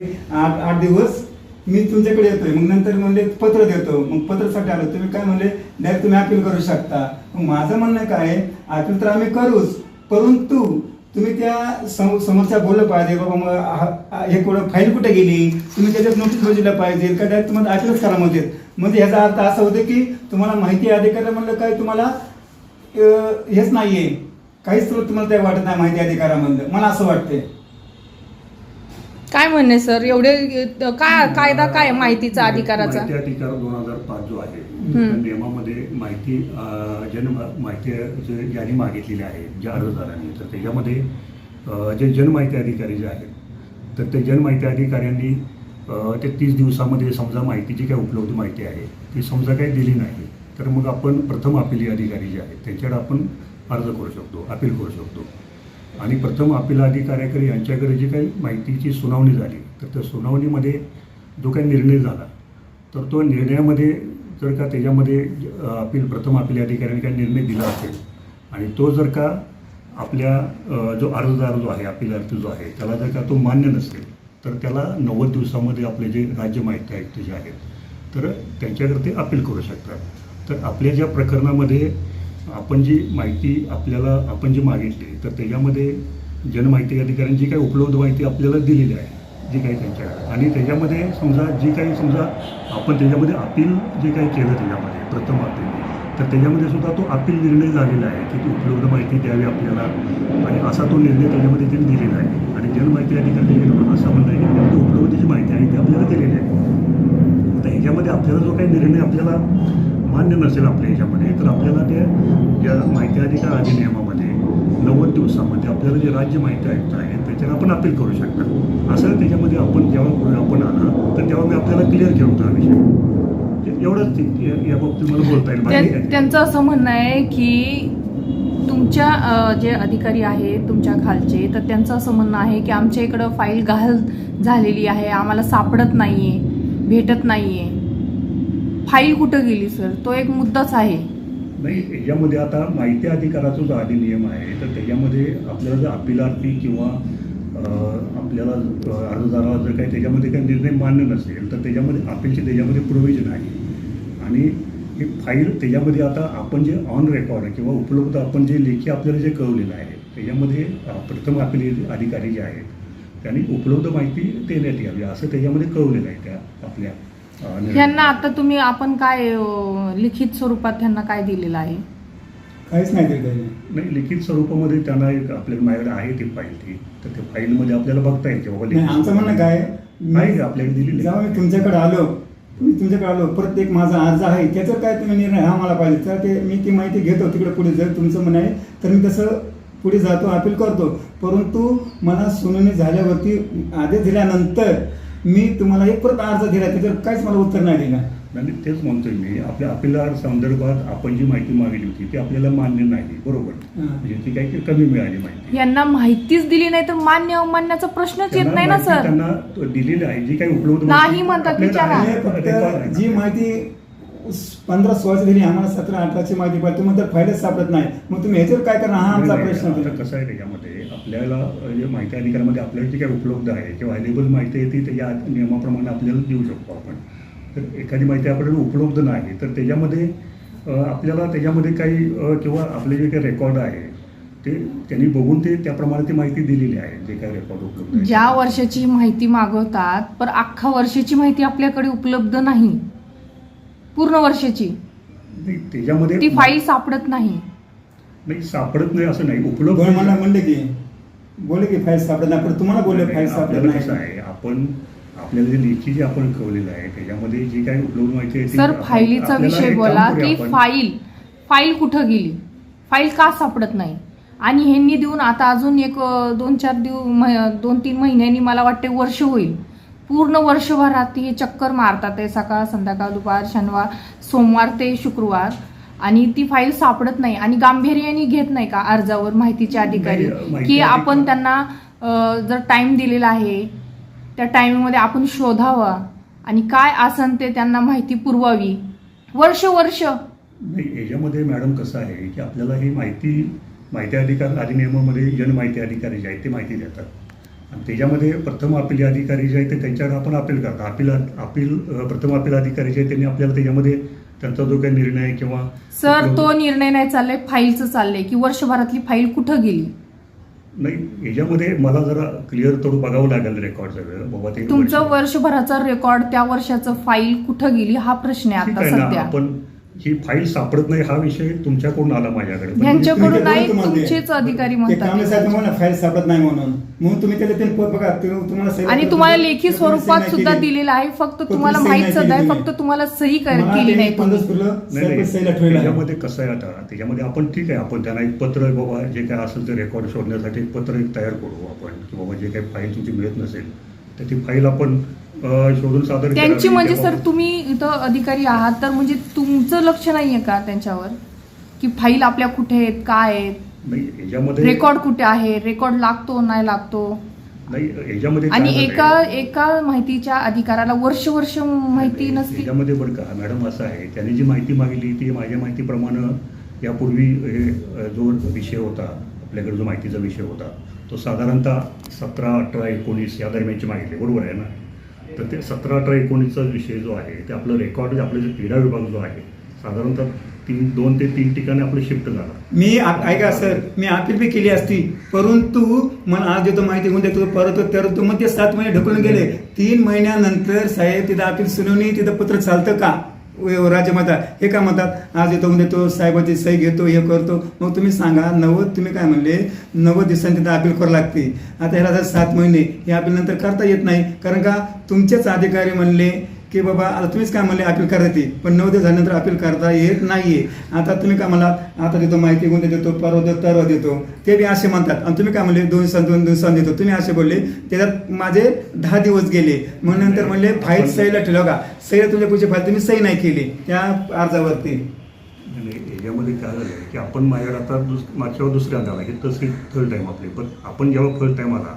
आठ आठ दिवस मी तुमच्याकडे येतोय. मग नंतर म्हणले पत्र देतो. मग पत्रासाठी आलो. तुम्ही काय म्हणले डायरेक्ट तुम्ही अपील करू शकता. मग माझं म्हणणं काय आहे अपील तर आम्ही करूच. परंतु तुम्ही त्या सम- समोरच्या बोललं पाहिजे बाबा मग हे कुठं फाईल कुठे गेली? तुम्ही त्याच्यात नोटीस बजावलं पाहिजे. का डायरेक्ट तुम्हाला अपीलच करा म्हणते म्हणजे ह्याचा अर्थ असा होतो की तुम्हाला माहिती अधिकार म्हणलं काय तुम्हाला हेच नाहीये. काहीच तुला- तुम्हाला ते वाटत नाही माहिती अधिकारामधलं मला असं वाटतंय. काय म्हणणे सर? एवढे काय कायदा काय माहितीचा अधिकाराचा? माहिती अधिकार दोन हजार पाच जो आहे. त्या नियमामध्ये माहिती जन माहिती जे- ज्यांनी मागितलेली आहे ज्या अर्जदारांनी तर त्याच्यामध्ये अं, जे जनमाहिती अधिकारी जे आहेत तर ते जनमाहिती अधिकाऱ्यांनी अं, ते तीस दिवसामध्ये समजा माहिती जी काही उपलब्ध माहिती आहे ती समजा काही दिली नाही तर मग आपण प्रथम अपिली अधिकारी जे आहेत त्यांच्याकडे आपण अर्ज करू शकतो अपील करू शकतो. आणि प्रथम अपिला अधिकाऱ्याकडे यांच्याकडे जी काही माहितीची सुनावणी झाली तर त्या सुनावणीमध्ये जो काही निर्णय झाला तर तो निर्णयामध्ये जर का त्याच्यामध्ये अपील प्रथम अपील अधिकाऱ्याने काही निर्णय दिला असेल आणि तो जर का आपल्या जो अर्जदार जो आहे अपील अर्ज जो आहे त्याला जर का तो मान्य नसेल तर त्याला नव्वद दिवसामध्ये आपले जे राज्य माहिती आयुक्त जे आहेत तर त्यांच्याकडे ते अपील करू शकतात. तर आपल्या ज्या प्रकरणामध्ये आपण जी माहिती आपल्याला आपण जी मागितली तर त्याच्यामध्ये जनमाहिती अधिकाऱ्यांनी जी काही उपलब्ध माहिती आपल्याला दिलेली आहे जी काही त्यांच्याकडे. आणि त्याच्यामध्ये समजा जी काही समजा आपण त्याच्यामध्ये अपील जे काही केलं त्याच्यामध्ये प्रथम अपील तर त्याच्यामध्ये सुद्धा तो अपील निर्णय झालेला आहे की ती उपलब्ध माहिती द्यावी आपल्याला. आणि असा तो निर्णय त्याच्यामध्ये त्यांनी दिलेला आहे. आणि जनमाहिती अधिकारी असं म्हणणं आहे की त्यामध्ये उपलब्ध जी माहिती आहे ती आपल्याला दिलेली आहे. आता ह्याच्यामध्ये आपल्याला जो काही निर्णय आपल्याला मान्य नसेल आपल्या ह्याच्यामध्ये तर आपल्याला त्या या माहिती अधिकार अधिनियमामध्ये नव्वद दिवसामध्ये आपल्याला जे राज्य माहिती आयुक्त आहेत त्याच्यावर आपण अपील करू शकता. असं त्याच्यामध्ये आपण जेव्हा आपण आला तर तेव्हा मी आपल्याला क्लिअर केलं होतं हा विषय. एवढंच ते- या- बाबतीत मला बोलता येईल. नाही. त्यांचं असं म्हणणं आहे की तुमच्या जे अधिकारी आहेत तुमच्या खालचे तर त्यांचं असं म्हणणं आहे की आमच्या इकडं फाईल घाल झालेली आहे आम्हाला सापडत नाहीये भेटत नाहीये. फाईल कुठं गेली सर? तो एक मुद्दाच आहे. नाही याच्यामध्ये आता माहिती अधिकाराचा जो अधिनियम आहे तर त्याच्यामध्ये आपल्याला जर अपिलार्थी किंवा आपल्याला अर्जदाराला जर काही त्याच्यामध्ये काही निर्णय मान्य नसेल तर त्याच्यामध्ये अपीलचे त्याच्यामध्ये प्रोव्हिजन आहे आणि ही फाईल त्याच्यामध्ये आता आपण जे ऑन रेकॉर्ड किंवा उपलब्ध आपण जे लेखी आपल्याला जे कळवलेलं आहे त्याच्यामध्ये प्रथम अपील अधिकारी जे आहेत त्यांनी उपलब्ध माहिती देण्यात यावी असं त्याच्यामध्ये कळवलेलं आहे त्या आपल्या ह्यांना आता तुम्ही आपण काय अ, लिखित स्वरूपात त्यांना काय दिलेलं आहे? काहीच नाही दिलं त्यांनी नाही लिखित स्वरूपामध्ये त्यांना एक आपल्या माझ्याकडे आहे ती फाईल ती. तर त्या फाईलमध्ये आपल्याला बघता येईल की बाबा नाही लिखित आमचं म्हणणं काय आहे? का आपल्याकडे दिलेली जेव्हा मी तुमच्याकडे आलो मी तुमच्याकडे आलो परत एक माझा अर्ज आहे त्याच्यावर काय तुम्ही निर्णय? हा मला पाहिजे. तर ते मी ती माहिती घेतो तिकडे पुढे जर तुमचं म्हणणं आहे तर मी तसं पुढे जातो अपील करतो. परंतु मला सुनावणी झाल्यावरती आदेश दिल्यानंतर मी तुम्हाला एक परत अर्ज दिला त्याच्यावर काहीच मला उत्तर नाही दिलं. आणि तेच म्हणतोय मी. आपल्या अपिलार संदर्भात आपण जी माहिती मागितली होती ती आपल्याला मान्य नाही बरोबर. म्हणजे ती काही कमी मिळाली माहिती. यांना माहितीच दिली नाही तर मान्य अमान्याचा प्रश्नच येत नाही ना सर. त्यांना दिलेली आहे जी काही उपलब्ध नाही म्हणतात, हे जी माहिती पंधरा सोळाची दिली आम्हाला सतरा अठराची माहिती पाहिजे. तुम्ही तर फायदाच सापडत नाही. मग तुम्ही ह्याच्यावर काय करणार? हा आमचा प्रश्न आता कसं आहे त्याच्यामध्ये आपल्याला जे माहिती अधिकारामध्ये आपल्याला जी काही उपलब्ध आहे किंवा अवेलेबल माहिती आहे ती त्याच्या नियमाप्रमाणे आपल्याला देऊ शकतो आपण. तर एखादी माहिती आपल्याला उपलब्ध नाही तर त्याच्यामध्ये आपल्याला त्याच्यामध्ये काही किंवा आपले जे काही रेकॉर्ड आहे ते त्यांनी बघून ते त्याप्रमाणे ती माहिती दिलेली आहे जे काही रेकॉर्ड उपलब्ध आहे. ज्या वर्षाची माहिती मागवतात पण अख्खा वर्षाची माहिती आपल्याकडे उपलब्ध नाही. पूर्ण वर्षाची. नाही, त्याच्यामध्ये ती फाईल सापडत नाही. नाही सापडत नाही असं नाही. उपलब्ध मला म्हणले की बोले की फाईल सापडत नाही पण तुम्हाला बोलले फाईल सापडत आपल्याला कसं नाही आहे आपण आपल्याला जे लेखी जे आपण कळवलेलं आहे त्याच्यामध्ये जी काही उपलब्ध माहिती आहे ती सर आपण- फाईलीचा आपल्याला विषय एक काम बोला करूया की आपण. फाईल फाईल कुठं गेली? फाईल का सापडत नाही? आणि ह्यांनी देऊन आता अजून एक अ, दोन चार दिव दोन तीन महिन्यांनी मला वाटते वर्ष होईल. पूर्ण वर्षभरात हे चक्कर मारतात ते सकाळ संध्याकाळ दुपार शनिवार सोमवार ते शुक्रवार. आणि ती फाईल सापडत नाही आणि गांभीर्याने घेत नाही का अर्जावर माहितीचे अधिकारी? की आपण त्यांना जर टाइम दिलेला आहे त्या टाइममध्ये आपण शोधावा. आणि काय असन ते त्यांना माहिती पुरवावी. वर्ष वर्ष. नाही याच्यामध्ये मॅडम कसं आहे की आपल्याला ही माहिती माहिती अधिकार अधिनियमामध्ये जनमाहिती अधिकारी जे आहेत ते माहिती देतात. आणि त्याच्यामध्ये प्रथम अपील अधिकारी जे आहेत ते त्यांच्यावर आपण अपील करतो. अपील अपील प्रथम अपील अधिकारी जे आहेत त्यांनी आपल्याला त्याच्यामध्ये त्यांचा जो काही निर्णय किंवा सर तो निर्णय नाही चाललाय फाईलचं चाललंय की वर्षभरातली फाईल कुठं गेली? नाही याच्यामध्ये मला जरा क्लिअर थोडं बघावं लागेल रेकॉर्ड बाबा ते तुमचं वर्षभराचा रेकॉर्ड त्या वर्षाचं फाईल कुठं गेली? हा प्रश्न आहे ठीक आता आहे ना सध्या. आपण ही फाईल सापडत नाही हा विषय तुमच्याकडून आला माझ्याकडे नाही, म्हणजे. तुमचेच अधिकारी म्हणतात. फाईल सापडत नाही म्हणून म्हणून तुम्ही त्याला बघा तुम्हाला आणि. तुम्हाला लेखी स्वरूपात सुद्धा. दिलेलं आहे फक्त तुम्हाला माहीत सुद्धा आहे फक्त तुम्ही. तुम्हाला सही केली ते नाही. त्याच्यामध्ये कसं आहे आता त्याच्यामध्ये आपण ठीक आहे आपण त्यांना एक पत्र बाबा जे काय असेल ते रेकॉर्ड शोधण्यासाठी एक पत्र एक तयार करू आपण की बाबा जे काही फाईल तुमची मिळत नसेल तर ती फाईल आपण शोधून सादर त्यांची. म्हणजे सर तुम्ही इथं अधिकारी आहात तर म्हणजे तुमचं लक्ष नाहीये का त्यांच्यावर? की फाईल आपल्या कुठे आहेत काय आहेत? याच्यामध्ये रेकॉर्ड कुठे आहे? रेकॉर्ड लागतो नाही लागतो? नाही याच्यामध्ये आणि? एका एका माहितीच्या अधिकाराला वर्ष वर्ष माहिती नसते? याच्यामध्ये बरं का? मॅडम असं आहे. त्यांनी जी माहिती मागितली ती माझ्या माहितीप्रमाणे यापूर्वी हे जो विषय होता आपल्याकडे जो माहितीचा विषय होता तो साधारणतः सतरा अठरा एकोणीस या दरम्यानची मागितली बरोबर आहे ना? तर ते सतरा अठरा एकोणीसचा विषय जो आहे ते आपलं रेकॉर्ड आपलं जे क्रीडा विभाग जो आहे साधारणतः तीन दोन ते तीन ठिकाणी आपलं शिफ्ट झाला. मी ऐका सर मी अपील बी केली असती परंतु मला आज देतो माहिती घेऊन देतो परत तर तू मग ते सात महिने ढकलून गेले. तीन महिन्यानंतर साहेब तिथं अपील सुनावणी तिथं पत्र चालतं का? राज्य म्हणतात हे का म्हणतात? आज येतो म्हणजे तो साहेबाची सही घेतो हे करतो. मग तुम्ही सांगा नव्वद तुम्ही काय म्हणले? नव्वद दिवसांनी तिथं अपील करावं लागते. आता ह्याला जर सात महिने हे अपील नंतर करता येत नाही. कारण का? तुमचेच अधिकारी म्हणले की बाबा आता तुम्हीच काय म्हणले अपील करता येते पण नऊ दिवस झाल्यानंतर अपील करता येत आहे आता तुम्ही काय म्हणाल आता देतो माहिती कोणत्या देतो परवा देतो तरवा देतो. ते बी असे म्हणतात. आणि तुम्ही काय म्हणले दोन दिवसां दोन दिवसांनी देतो. तुम्ही असे बोलले त्याच्यात माझे दहा दिवस गेले. मग नंतर म्हणले फाईल सहीला ठेवलं का? सहीला तुमच्या पुढची फाईल तुम्ही सही नाही केली. त्या अर्जावरती. याच्यामध्ये काय झालं की आपण माझ्याकडे आता दुस माझ्यावर दुसऱ्यांदा आला. की तसं थर्ड टाईम आपली. पण आपण जेव्हा फर्स्ट टाईम आला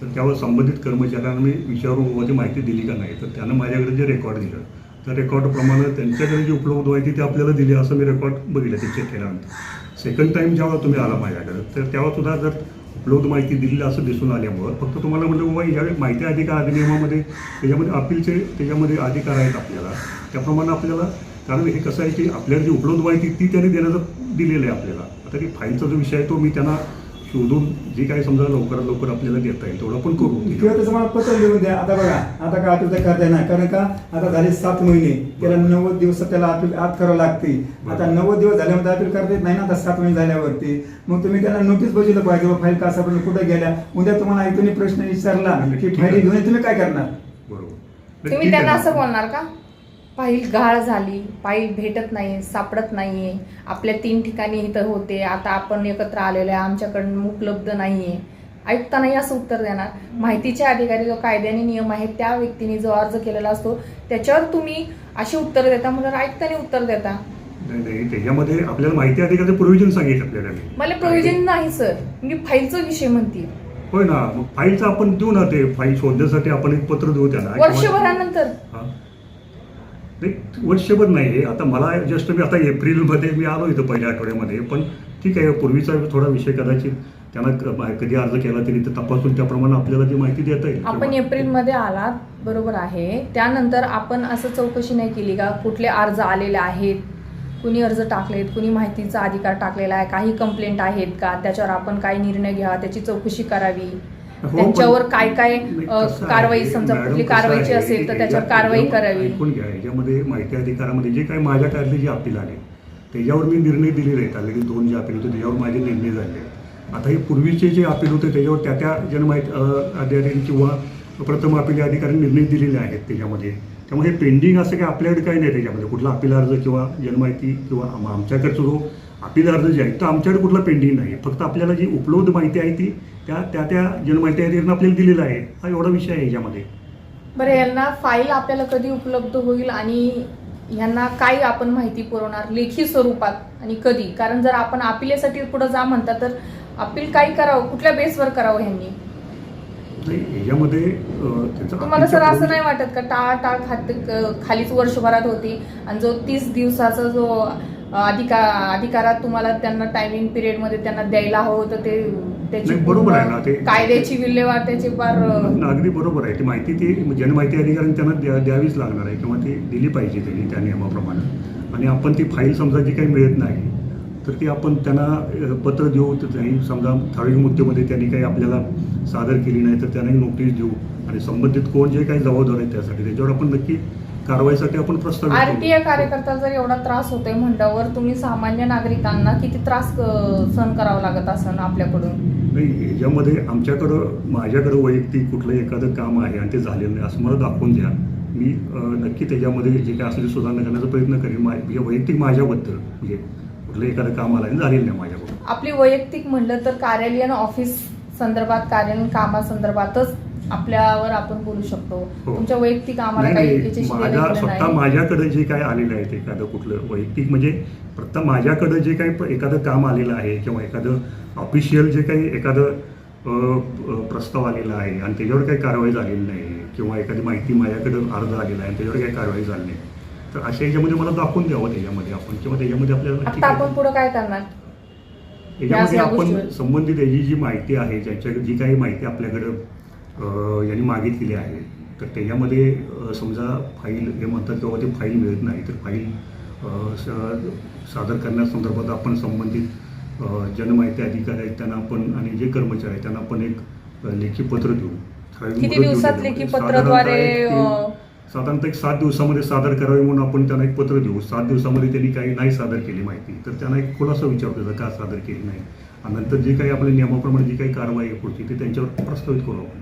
तर त्यावर संबंधित कर्मचाऱ्यांना मी विचारून बाबा ती माहिती दिली का नाही? तर त्यानं माझ्याकडे जे रेकॉर्ड दिलं त्या रेकॉर्डप्रमाणे त्यांच्याकडे जी उपलब्ध माहिती ती आपल्याला दिली असं मी रेकॉर्ड बघितलं ते चेक केल्यानंतर सेकंड टाईम जेव्हा तुम्ही आला माझ्याकडे तर तेव्हा सुद्धा जर उपलब्ध माहिती दिली असं दिसून आल्यामुळं फक्त तुम्हाला म्हणजे बाबा यावेळी माहिती अधिकार अधिनियमामध्ये त्याच्यामध्ये अपीलचे त्याच्यामध्ये अधिकार आहेत आपल्याला. त्याप्रमाणे आपल्याला कारण हे कसं आहे की आपल्याला जी उपलब्ध माहिती ती त्यांनी देण्याचं दिलेलं आहे आपल्याला. आता ती फाईलचा जो विषय आहे तो मी त्यांना शोधून जे काही समजा लवकरात लवकर आपल्याला देता येईल तेवढं आपण करू. किंवा तसं मला पत्र लिहून द्या. आता बघा आता काय तर करता येणार? कारण का? आता झाले सात महिने. त्याला नव्वद दिवस त्याला अपील आत करावं लागते आता नव्वद दिवस झाल्यामध्ये अपील करता येत नाही ना आता सात महिने झाल्यावरती. मग तुम्ही त्याला नोटीस बसवलं पाहिजे बाबा फाईल का सापडलं कुठे गेल्या? उद्या तुम्हाला ऐकून प्रश्न विचारला की ठीक फाईल आहे. घेऊन तुम्ही काय करणार? बरोबर. तुम्ही त्यांना. असं बोलणार का? फाईल गाळ झाली फाईल भेटत नाही सापडत नाहीये. आपल्या तीन ठिकाणी इथं होते. आता आपण एकत्र आलेलो आहे. आमच्याकडून उपलब्ध नाहीये. आयुक्ता नाही असं उत्तर देणार. माहितीचे अधिकारी जो कायद्याने नियम आहेत त्या व्यक्तीने जो अर्ज केलेला असतो त्याच्यावर तुम्ही अशी उत्तर देता म्हणून आयुक्ताने उत्तर देता. नाही नाही त्याच्यामध्ये आपल्याला माहिती अधिकाराचं प्रोव्हिजन सांगितलं आपल्याला. मला प्रोव्हिजन नाही सर मी फाईलचा विषय म्हणते होय ना. मग फाईलचं आपण देऊ ना ते. फाईल शोधण्यासाठी आपण एक पत्र देऊ त्यांना. किंवा- वर्षभरानंतर. हा. नाही वर्षभर नाही आता मला जस्ट मी आता एप्रिलमध्ये मी आलो इथं पहिल्या आठवड्यामध्ये पण ठीक आहे पूर्वीचा थोडा विषय कदाचित त्यांना कधी अर्ज केला तरी ते तपासून त्याप्रमाणे आपल्याला ती माहिती देता येईल. आपण एप्रिलमध्ये आलात बरोबर आहे. त्यानंतर आपण असं चौकशी नाही केली का? कुठले अर्ज आलेले आहेत? कुणी अर्ज टाकलेत? कुणी माहितीचा अधिकार टाकलेला आहे? काही कंप्लेंट आहेत का? त्याच्यावर आपण काय निर्णय घ्यावा त्याची चौकशी करावी. त्यांच्यावर काय काय आहे, कारवाई समजा कुठली कारवाईची आहे, असेल तर त्याच्यावर याच्या- कारवाई करावी. ऐकून घ्या याच्यामध्ये माहिती अधिकारामध्ये जे काही माझ्या काढले जे अपील आले त्याच्यावर मी निर्णय दिलेले आहेत ऑलरेडी दोन जे अपील होते त्याच्यावर माझे निर्णय झाले. आता हे पूर्वीचे जे अपील होते त्याच्यावर त्या त्या जनमाहिती अधिकारी किंवा प्रथम अपील अधिकारी निर्णय दिलेले आहेत त्याच्यामध्ये. त्यामुळे हे पेंडिंग असं काही आपल्याकडे काही नाही त्याच्यामध्ये. कुठला अपील अर्ज किंवा जनमाहिती किंवा आम- आमच्याकडचा जो अपील अर्ज जे आहे तर आमच्याकडे कुठला पेंडिंग नाही. फक्त आपल्याला जी उपलब्ध माहिती आहे ती त्या त्या त्या जनमाहिती आपल्याला दिलेला आहे. हा एवढा विषय आहे याच्यामध्ये. बरं यांना फाईल आपल्याला कधी उपलब्ध होईल आणि यांना काय आपण माहिती पुरवणार? लेखी स्वरूपात आणि कधी? कारण जर आपण अपिलेसाठी पुढे जा म्हणता तर अपील काय करावं? कुठल्या बेसवर करावं नाही याच्यामध्ये तुम्हाला सर असं नाही वाटत का? टाळ टाळ खात खालीच वर्षभरात होती आणि जो तीस दिवसाचा जो अधिकार अधिकारात तुम्हाला त्यांना टायमिंग पिरियडमध्ये त्यांना द्यायला हवं होतं ते त्याची नाही, बरोबर आहे ना, ते- कायद्याची विल्हेवाट त्याची फार अं, अगदी बरोबर आहे. ती माहिती ती जनमाहिती अधिकाऱ्यांनी त्यांना द्या द्यावीच लागणार आहे किंवा ती दिली पाहिजे त्यांनी त्या नियमाप्रमाणे आणि आपण ती फाईल समजा जी काही मिळत नाही तर ती आपण त्यांना अ, पत्र देऊ तर त्यांनी समजा ठराविक मुद्द्यामध्ये त्यांनी काही आपल्याला सादर केली नाही तर त्यांना नोटीस देऊ. आणि संबंधित कोण जे काही जबाबदार आहेत त्यासाठी त्याच्यावर आपण नक्की कारवाईसाठी आपण प्रस्ताव आरटीआय कार्यकर्ता जर एवढा त्रास होतोय म्हणल्यावर तुम्ही सामान्य नागरिकांना किती त्रास अं, सहन करावा लागत असन आपल्याकडून? नाही याच्यामध्ये आमच्याकडं माझ्याकडं वैयक्तिक कुठलं एखादं काम आहे आणि ते झालेलं नाही असं मला दाखवून द्या. मी नक्की त्याच्यामध्ये जे काय असेल सुधारणा करण्याचा प्रयत्न करेन. मा- म्हणजे वैयक्तिक माझ्याबद्दल म्हणजे कुठलं एखादं काम आलं आणि झालेलं नाही माझ्याकडून आपली वैयक्तिक म्हणलं तर कार्यालयीन ऑफिस संदर्भात कार्यालयीन कामासंदर्भातच आपल्यावर आपण बोलू शकतो. हो. तुमच्या वैयक्तिक आम्हाला काही माझ्या स्वतः माझ्याकडे जे काय आलेलं आहे ते एखादं कुठलं वैयक्तिक म्हणजे फक्त माझ्याकडे जे काही एखादं काम आलेलं आहे किंवा एखादं ऑफिशियल जे काही एखादं प्रस्ताव आलेला आहे आणि त्याच्यावर काही कारवाई झालेली नाही किंवा एखादी माहिती माझ्याकडे अर्ज आलेला आहे आणि त्याच्यावर काही कारवाई झाली नाही. तर अशा याच्यामध्ये मला दाखवून द्यावं त्याच्यामध्ये आपण किंवा त्याच्यामध्ये आपल्याला आपण पुढे काय करणार? याच्यामध्ये आपण. संबंधित याची जी माहिती आहे ज्यांच्या जी काही माहिती आपल्याकडं यांनी मागितलेली आहे. तर त्याच्यामध्ये समजा फाईल हे म्हणतात तेव्हा ते फाईल मिळत नाही तर फाईल सादर करण्यासंदर्भात आपण संबंधित जनमाहिती अधिकारी आहेत त्यांना आपण आणि जे कर्मचारी आहेत त्यांना आपण एक लेखी पत्र देऊ. किती दिवसात. लेखी साधारणतः पत्राद्वारे, एक साधारणतः सात दिवसामध्ये सादर करावे म्हणून आपण त्यांना एक पत्र देऊ. सात दिवसामध्ये त्यांनी काही नाही सादर केली माहिती तर त्यांना एक खुलासा विचारतो का सादर केली नाही. आणि नंतर जे काही आपल्या नियमाप्रमाणे जी काही कारवाई पुढची ती त्यांच्यावर प्रस्तावित करू आपण.